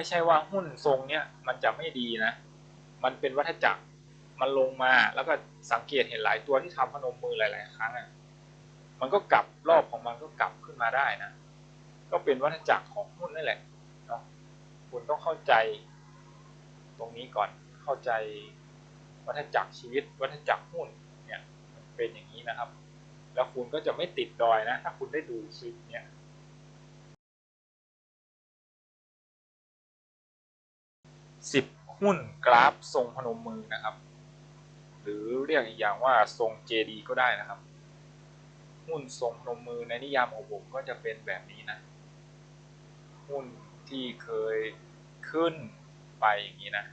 ไม่ใช่ว่าหุ้นทรงเนี้ยมันจะไม่ดีนะ มันเป็นวัฏจักรมันลงมาแล้วก็สังเกตเห็นหลายตัวที่ทำพนมมือหลาย ๆ ครั้งอะมันก็กลับรอบของมันก็กลับขึ้นมาได้นะ ก็เป็นวัฏจักรของหุ้นนั่นแหละเนาะคุณต้องเข้าใจ ตรงนี้ก่อนเข้าใจวัฏจักรชีวิต วัฏจักรหุ้นเนี่ยเป็นอย่างนี้นะครับ แล้วคุณก็จะไม่ติดดอยนะ ถ้าคุณได้ดูคลิปเนี่ย สิบหุ้นกราฟทรงพนมมือนะครับ หรือเรียกอีกอย่างว่าทรงเจดีก็ได้นะครับ หุ้นทรงพนมมือในนิยามของผมก็จะเป็นแบบนี้นะ หุ้นที่เคยขึ้นไปอย่างนี้นะ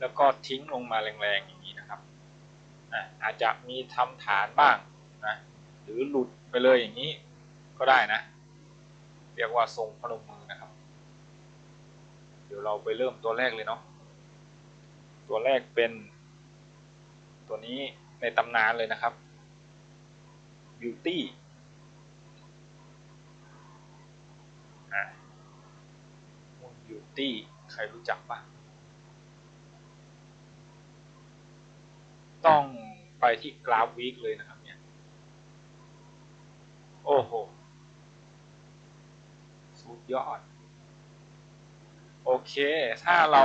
แล้วก็ทิ้งลงมาแรงๆอย่างนี้นะครับอาจจะมีทำฐานบ้างนะหรือหลุดไปเลยอย่างนี้ก็ได้นะ เรียกว่าทรงพนมมือนะครับ เดี๋ยวเราไปเริ่มตัวแรกเลยเนาะตัวแรกเป็น ตัวนี้ในตำนานเลยนะครับ Beauty อะหุ้น Beauty ใครรู้จักปะต้องไปที่กราฟวีคเลยนะครับเนี่ย โอ้โห สุดยอด โอเค ถ้าเรา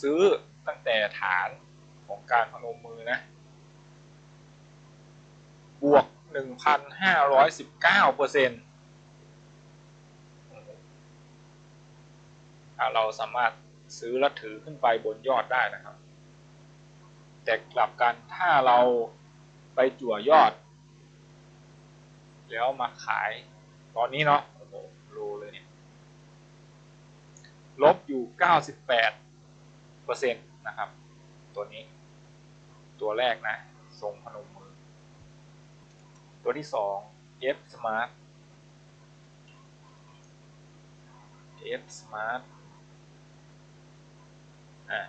ซื้อตั้งแต่ฐานของการพนมมือนะ บวก 1,519เปอร์เซ็นต์ถ้าเราสามารถซื้อและถือขึ้นไปบนยอดได้นะครับ แต่กลับกันถ้าเราไปจั่วยอด แล้วมาขายตอนนี้เนาะโอ้โหโลเลยเนี่ย ลบอยู่ 98เปอร์เซ็นต์นะครับ ตัวนี้ ตัวแรกนะทรงพนมมือ ตัวที่สอง F Smart F Smart อะ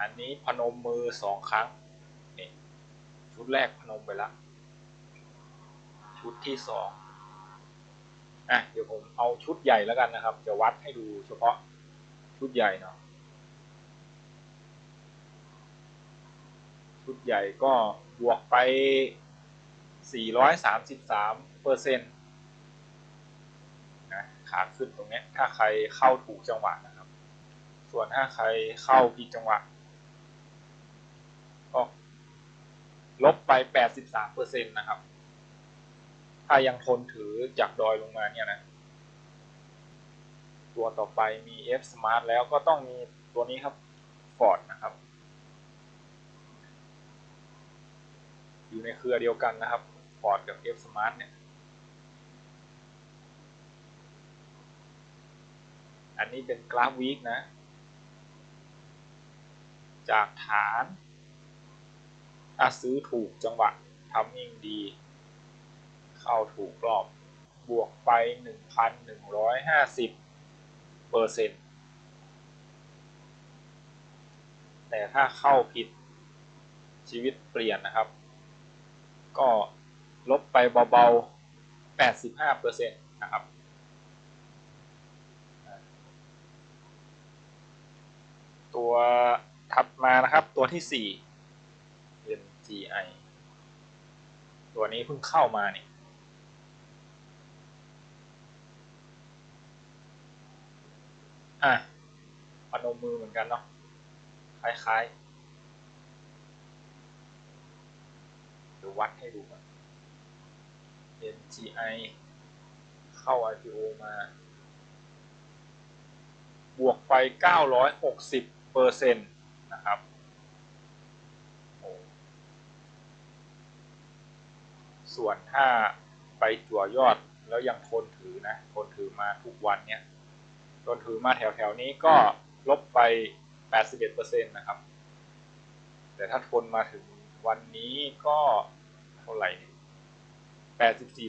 อันนี้พนมมือสองครั้งนี่ชุดแรกพนมไปละ ชุดที่สองอะเดี๋ยวผมเอาชุดใหญ่แล้วกันนะครับ จะวัดให้ดูเฉพาะ ชุดใหญ่เนาะชุดใหญ่ก็บวกไป 433เปอร์เซ็นต์นะขาขึ้นตรงนี้ถ้าใครเข้าถูกจังหวะนะครับ ส่วนถ้าใครเข้าผิดจังหวะก็ลบไป 83เปอร์เซ็นต์นะครับ ถ้ายังทนถือจากดอยลงมาเนี่ยนะ ตัวต่อไปมี F Smart แล้วก็ต้องมีตัวนี้ครับ Ford นะครับ อยู่ในเครือเดียวกันนะครับ Ford กับ F Smart เนี่ย อันนี้เป็นกราฟวีคนะ จากฐานถ้าซื้อถูกจังหวะทำมิ่งดี เข้าถูกรอบบวกไป 1,150 เปอร์เซ็นต์แต่ถ้าเข้าผิดชีวิตเปลี่ยนนะครับ ก็ลบไปเบาๆ 85เปอร์เซ็นต์นะครับ ตัวถัดมานะครับตัวที่ 4 NGI ตัวนี้เพิ่งเข้ามานี่ อะพนมมือเหมือนกันเนาะคล้ายๆเดี๋ยววัดให้ดูก่อน NGI เข้า IPO มา บวกไป 960เปอร์เซ็นต์นะครับส่วนถ้าไปจั่วยอดแล้วยังทนถือนะ ทนถือมาทุกวันเนี้ย ทนถือมาแถวๆนี้ก็ลบไป 81%นะครับ แต่ถ้าทนมาถึงวันนี้ก็เท่าไหร่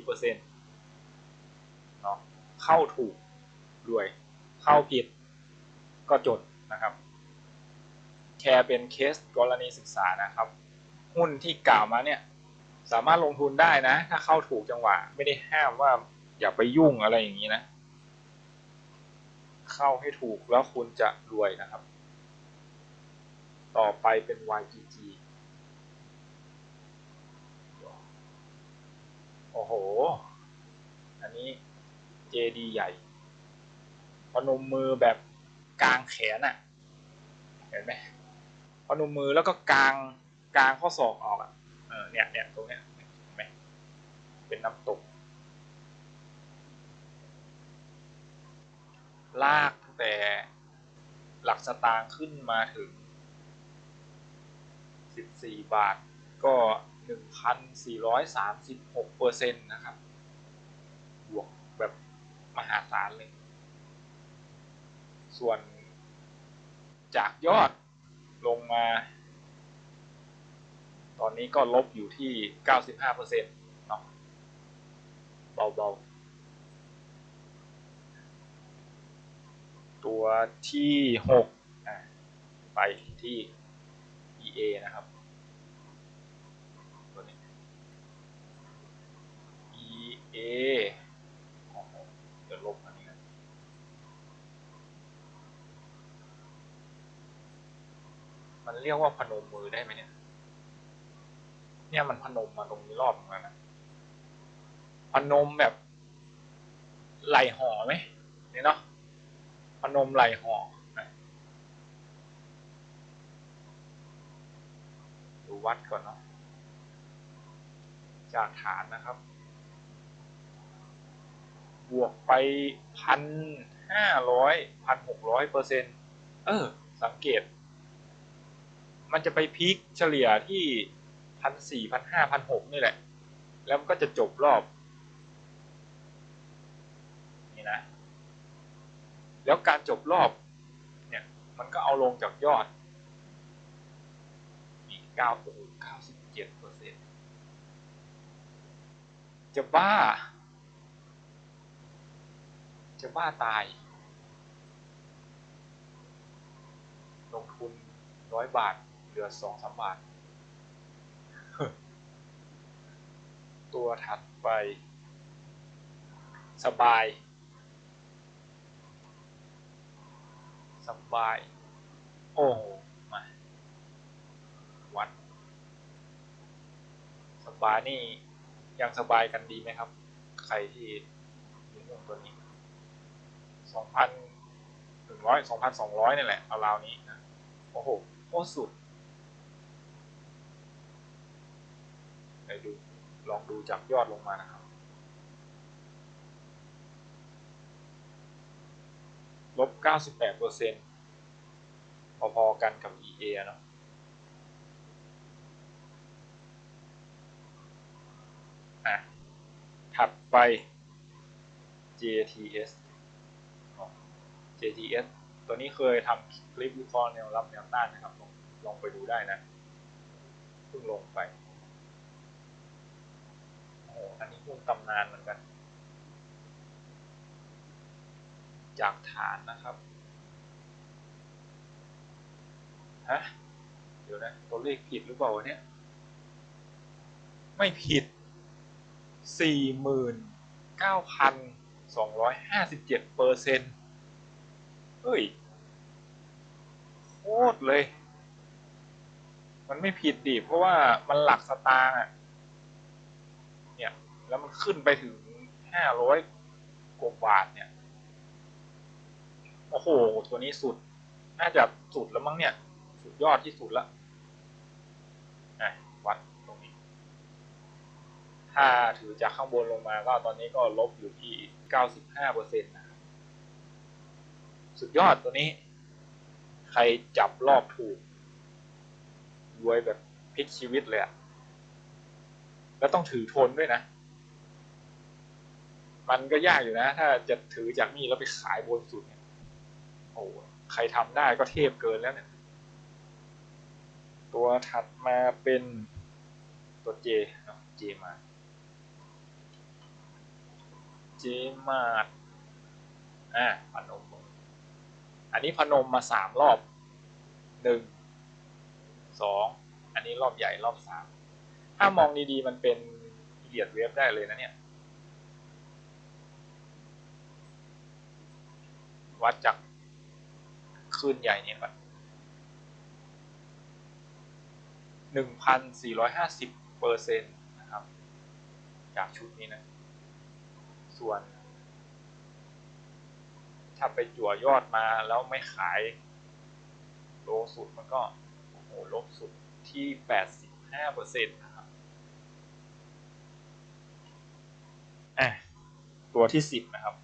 84%เนาะเข้าถูกรวย เข้าผิดก็จดนะครับแชร์เป็นเคสกรณีศึกษานะครับ หุ้นที่กล่าวมาเนี่ยสามารถลงทุนได้นะ ถ้าเข้าถูกจังหวะ ไม่ได้ห้ามว่าอย่าไปยุ่งอะไรอย่างนี้นะ เข้าให้ถูกแล้วคุณจะรวยนะครับ ต่อไปเป็น YGG โอ้โห อันนี้ JD ใหญ่พนมมือแบบกลางแขนอะ่ะ เห็นไหมพนมมือแล้วก็กลางกลางข้อศอกออกอะ่ะ เออเนี่ยเนี่ยตรงเนี้ยเห็นไหมเป็นน้ำตก ลากตั้งแต่หลักสตางค์ขึ้นมาถึง 14 บาทก็ 1,436เปอร์เซ็นต์นะครับ บวกแบบมหาศาลเลย ส่วนจากยอดลงมา ตอนนี้ก็ลบอยู่ที่ 95เปอร์เซ็นต์เนาะเบาๆ ตัวที่6ไปที่ EA นะครับตัวนี้ EA อ๋อเดี๋ยวลบอันนี้กันมันเรียกว่าพนมมือได้ไหมเนี่ย เนี่ยมันพนมมาตรงนี้รอบนึงแล้วนะพนมแบบไหลห่อไหมนี่เนาะ นมไหลห่อดูวัดก่อนเนาะจากฐานนะครับ บวกไปพันห้าร้อยพันหกร้อยเปอร์เซ็นต์เออ สังเกต มันจะไปพีคเฉลี่ยที่พันสี่พันห้าพันหกนี่แหละ แล้วมันก็จะจบรอบ นี่นะ แล้วการจบรอบเนี่ยมันก็เอาลงจากยอดอีกเก้าโอ้เก้าสิบเจ็ดเปอร์เซ็นต์จะบ้า จะบ้าตาย ลงทุนร้อยบาท เหลือสองสามบาท ตัวถัดไป สบาย สบาย โอ้โหมาวัด สบายนี่ยังสบายกันดีไหมครับ ใครที่มีเรื่องตัวนี้สองพันหนึ่งร้อยสองพันสองร้อยนี่แหละเอาราวนี้นะโอ้โหโคตรสุดไปดูลองดูจากยอดลงมานะครับ ลบเก้าสิบแปดเปอร์เซ็นต์พอๆกันกับ EA เนาะอะ ถัดไป JTS JTS ตัวนี้เคยทำคลิปวิเคราะห์แนวรับแนวต้านนะครับ ลองลองไปดูได้นะเพิ่งลงไปโอ้โหอันนี้หุ้นตำนานเหมือนกัน จากฐานนะครับฮะเดี๋ยวนะตัวเลขผิดหรือเปล่าวะเนี่ย ไม่ผิดสี่หมื่นเก้าพันสองร้อยห้าสิบเจ็ดเปอร์เซ็นต์เฮ้ย โคตรเลย มันไม่ผิดดิเพราะว่ามันหลักสตางค์อะ เนี่ย แล้วมันขึ้นไปถึงห้าร้อยกว่าบาทเนี่ย โอ้โห ตัวนี้สุด น่าจะสุดแล้วมั้งเนี่ย สุดยอดที่สุดละวัดตรงนี้ ถ้าถือจากข้างบนลงมาก็ตอนนี้ก็ลบอยู่ที่ 95เปอร์เซ็นต์นะสุดยอดตัวนี้ ใครจับรอบถูกรวยแบบพลิกชีวิตเลยอะแล้วต้องถือทนด้วยนะ มันก็ยากอยู่นะ ถ้าจะถือจากนี่แล้วไปขายบนสุดเนี่ย โอ้ใครทำได้ก็เทพเกินแล้วเนี่ย ตัวถัดมาเป็นตัวเจเนาะเจมาเจมาดอ่าพนม อันนี้พนมมาสามรอบหนึ่งสองอันนี้รอบใหญ่รอบสามถ้ามองดีๆมันเป็นเดียดเวฟได้เลยนะเนี่ย วัดจาก คืนใหญ่เนี่ยก่อนหนึ่งพันสี่ร้อยห้าสิบเปอร์เซ็นต์นะครับ จากชุดนี้นะ ส่วน ถ้าไปจั่วยอดมาแล้วไม่ขาย โลสุดมันก็ โอ้โห ลบสุดที่แปดสิบห้าเปอร์เซ็นต์นะครับอะตัวที่สิบนะครับ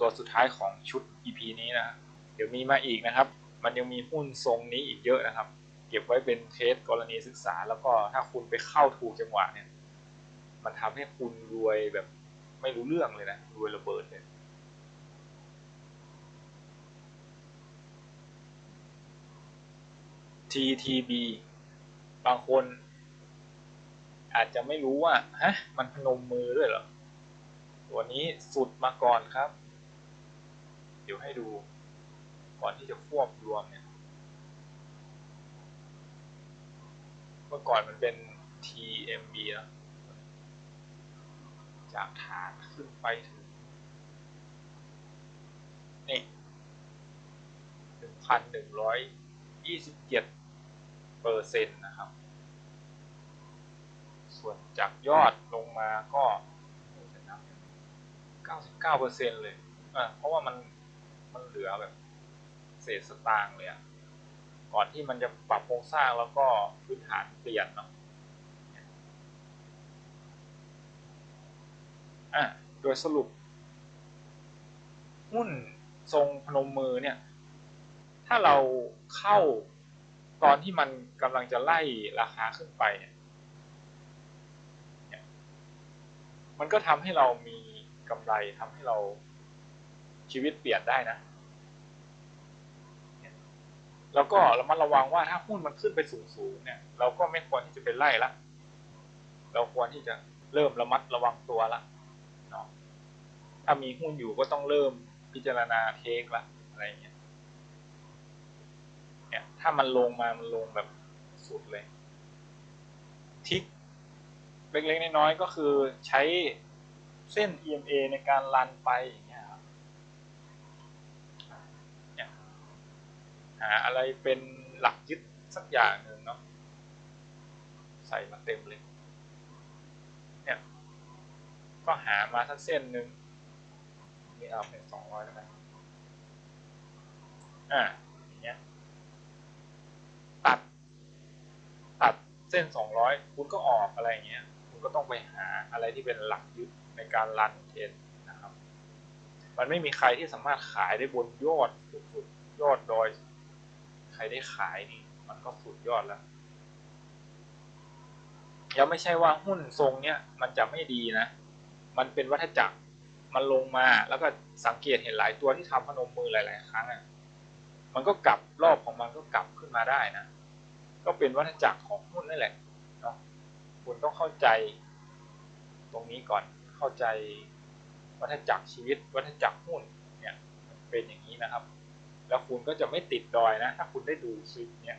ตัวสุดท้ายของชุด EP นี้นะ เดี๋ยวมีมาอีกนะครับ มันยังมีหุ้นทรงนี้อีกเยอะนะครับ เก็บไว้เป็นเคสกรณีศึกษา แล้วก็ถ้าคุณไปเข้าถูกจังหวะเนี่ย มันทำให้คุณรวยแบบไม่รู้เรื่องเลยนะรวยระเบิดเลย TTB บางคนอาจจะไม่รู้ว่าฮะมันพนมมือด้วยเหรอ ตัวนี้สุดมาก่อนครับ เดี๋ยวให้ดู ก่อนที่จะควบรวมเนี่ย เมื่อก่อนมันเป็น TMB นะจากฐานขึ้นไปถึง นี่หนึ่งพันหนึ่งร้อยยี่สิบเจ็ดเปอร์เซ็นต์นะครับ ส่วนจากยอดลงมาก็เก้าสิบเก้าเปอร์เซ็นต์เลย อะเพราะว่ามัน มันเหลือแบบ เศษสตางค์เลยอะก่อนที่มันจะปรับโครงสร้างแล้วก็พื้นฐานเปลี่ยนเนาะอะโดยสรุป หุ้นทรงพนมมือเนี่ย ถ้าเราเข้าตอนที่มันกำลังจะไล่ราคาขึ้นไปเนี่ยมันก็ทำให้เรามีกำไรทำให้เราชีวิตเปลี่ยนได้นะ แล้วก็เรามาระวังว่าถ้าหุ้นมันขึ้นไปสูงๆเนี่ย เราก็ไม่ควรที่จะไปไล่ละ เราควรที่จะเริ่มระมัดระวังตัวละเนาะถ้ามีหุ้นอยู่ก็ต้องเริ่มพิจารณาเทคละอะไรเงี้ยเนี่ย ถ้ามันลงมามันลงแบบสุดเลย ทิกเล็กๆน้อยๆก็คือใช้เส้น EMA ในการรันไปอย่างเงี้ยครับเนี่ย หาอะไรเป็นหลักยึดสักอย่างหนึ่งเนาะใส่มาเต็มเลย เนี่ย ก็หามาสักเส้นหนึ่งนี่เอาเป็นสองร้อยแล้วกันอ่าอย่างเงี้ยตัด ตัดเส้นสองร้อยคุณก็ออกอะไรเงี้ย คุณก็ต้องไปหาอะไรที่เป็นหลักยึดในการรันเทรนนะครับ มันไม่มีใครที่สามารถขายได้บนยอดสุดๆยอดดอย ใครได้ขายนี่ มันก็สุดยอดแล้วยังไม่ใช่ว่าหุ้นทรงเนี้ยมันจะไม่ดีนะ มันเป็นวัฏจักรมันลงมาแล้วก็สังเกตเห็นหลายตัวที่ทำพนมมือหลาย ๆ ครั้งอะมันก็กลับรอบของมันก็กลับขึ้นมาได้นะ ก็เป็นวัฏจักรของหุ้นนั่นแหละเนาะคุณต้องเข้าใจ ตรงนี้ก่อนเข้าใจวัฏจักรชีวิตวัฏจักรหุ้นเนี่ยเป็นอย่างนี้นะครับ แล้วคุณก็จะไม่ติดดอยนะ ถ้าคุณได้ดูคลิปเนี้ย